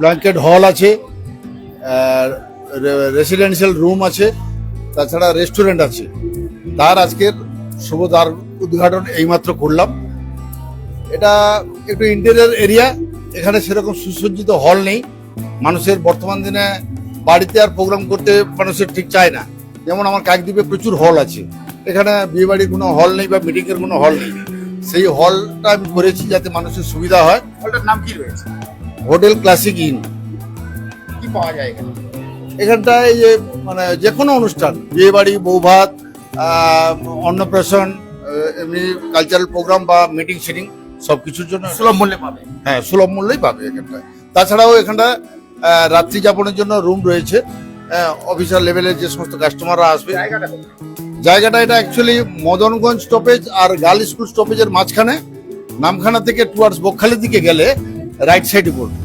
Blanket হল আছে residential room আছে, তাছাড়া রেস্টুরেন্ট আছে। তার আজকের শুভ দ্বার উদ্ঘাটন এইমাত্র করলাম। এটা একটু ইন্টেরিয়ার এরিয়া এখানে সেরকম সুসজ্জিত হল নেই। মানুষের বর্তমান দিনে বাড়িতে আর প্রোগ্রাম করতে মানুষের ঠিক চায় না। যেমন আমার কাকদ্বীপে প্রচুর হল আছে। এখানে বিয়ে বাড়ির কোনো হল নেই বা মিটিংয়ের কোনো হল নেই। সেই হলটা আমি করেছি যাতে মানুষের সুবিধা হয়। হলটার নাম কি রয়েছে? Hotel classic inn. কি পাওয়া যায় এখানে? এখানটায় যে মানে যে কোনো অনুষ্ঠান বিয়ে বাড়ি বৌভাত অন্নপ্রাশন এমনি কালচারাল প্রোগ্রাম বা মিটিং সিটিং সব কিছুর জন্য সুলভ মূল্যে পাবে। হ্যাঁ সুলভ মূল্যেই পাবে এখানটায়। তাছাড়াও এখানটা রাত্রি যাপনের জন্য রুম রয়েছে। অফিসার লেভেলের যে সমস্ত কাস্টমাররা আসবে। জায়গাটা জায়গাটা এটা অ্যাকচুয়ালি মদনগঞ্জ স্টপেজ আর গার্ল স্কুল স্টপেজের মাঝখানে নামখানা থেকে টুয়ার্ডস বকখালির দিকে গেলে রাইট সাইডে পড়বে